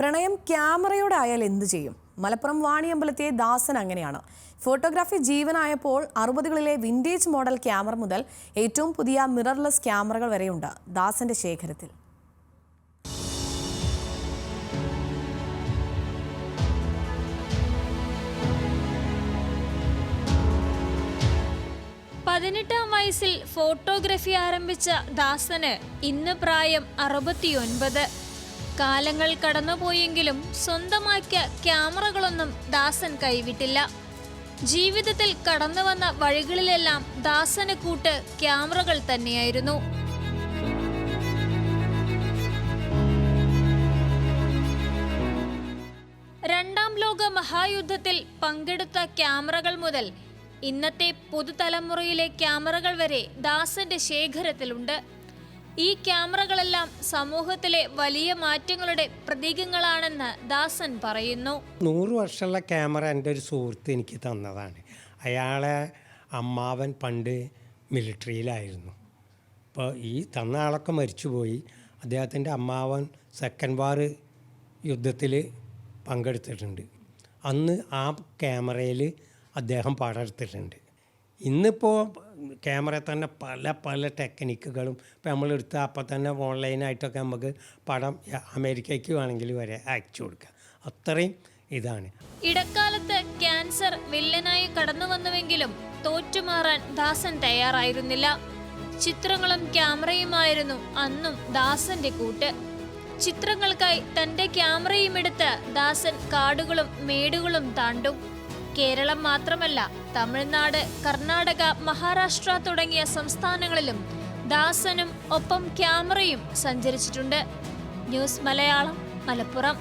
പ്രണയം ക്യാമറയോടെ ആയാൽ എന്തു ചെയ്യും? മലപ്പുറം വാണിയമ്പലത്തെ ദാസൻ അങ്ങനെയാണ്. ഫോട്ടോഗ്രാഫി ജീവനായപ്പോൾ അറുപതുകളിലെ വിന്റേജ് മോഡൽ ക്യാമറ മുതൽ ഏറ്റവും പുതിയ മിറർലെസ് ക്യാമറകൾ വരെയുണ്ട് ദാസന്റെ ശേഖരത്തിൽ. പതിനെട്ടാം വയസ്സിൽ ഫോട്ടോഗ്രഫി ആരംഭിച്ച ദാസന് ഇന്ന് പ്രായം അറുപത്തിയൊൻപത്. കാലങ്ങൾ കടന്നുപോയെങ്കിലും സ്വന്തമാക്കിയ ക്യാമറകളൊന്നും ദാസൻ കൈവിട്ടില്ല. ജീവിതത്തിൽ കടന്നു വന്ന വഴികളിലെല്ലാം ദാസന് കൂട്ട് ക്യാമറകൾ തന്നെയായിരുന്നു. രണ്ടാം ലോക മഹായുദ്ധത്തിൽ പങ്കെടുത്ത ക്യാമറകൾ മുതൽ ഇന്നത്തെ പുതുതലമുറയിലെ ക്യാമറകൾ വരെ ദാസന്റെ ശേഖരത്തിലുണ്ട്. ഈ ക്യാമറകളെല്ലാം സമൂഹത്തിലെ വലിയ മാറ്റങ്ങളുടെ പ്രതീകങ്ങളാണെന്ന് ദാസൻ പറയുന്നു. നൂറ് വർഷമുള്ള ക്യാമറ എന്റെ ഒരു സുഹൃത്ത് എനിക്ക് തന്നതാണ്. അയാളെ അമ്മാവൻ പണ്ട് മിലിറ്ററിയിലായിരുന്നു. അപ്പോൾ ഈ തന്ന ആളൊക്കെ മരിച്ചുപോയി. അദ്ദേഹത്തിന്റെ അമ്മാവൻ സെക്കൻഡ് വാർ യുദ്ധത്തിൽ പങ്കെടുത്തിട്ടുണ്ട്. അന്ന് ആ ക്യാമറയിൽ അദ്ദേഹം പടം എടുത്തിട്ടുണ്ട്. ഇന്നിപ്പോൾ ക്യാമറ തന്നെ പല പല ടെക്നിക്കുകളും ഇപ്പോൾ നമ്മളെടുത്ത് അപ്പം തന്നെ ഓൺലൈനായിട്ടൊക്കെ നമുക്ക് പടം അമേരിക്കയ്ക്ക് വേണമെങ്കിൽ വരെ അയച്ചു കൊടുക്കാം. അത്രയും ഇതാണ്. ഇടക്കാലത്ത് ക്യാൻസർ വില്ലനായി കടന്നു വന്നുവെങ്കിലും തോറ്റുമാറാൻ ദാസൻ തയ്യാറായിരുന്നില്ല. ചിത്രങ്ങളും ക്യാമറയുമായിരുന്നു അന്നും ദാസന്റെ കൂട്ട്. ചിത്രങ്ങൾക്കായി തന്റെ ക്യാമറയും എടുത്ത് ദാസൻ കാടുകളും മേടുകളും താണ്ടും. കേരളം മാത്രമല്ല തമിഴ്നാട് കർണാടക മഹാരാഷ്ട്ര തുടങ്ങിയ സംസ്ഥാനങ്ങളിലും ദാസനും ഒപ്പം ക്യാമറയും സഞ്ചരിച്ചിട്ടുണ്ട്. ന്യൂസ് മലയാളം മലപ്പുറം.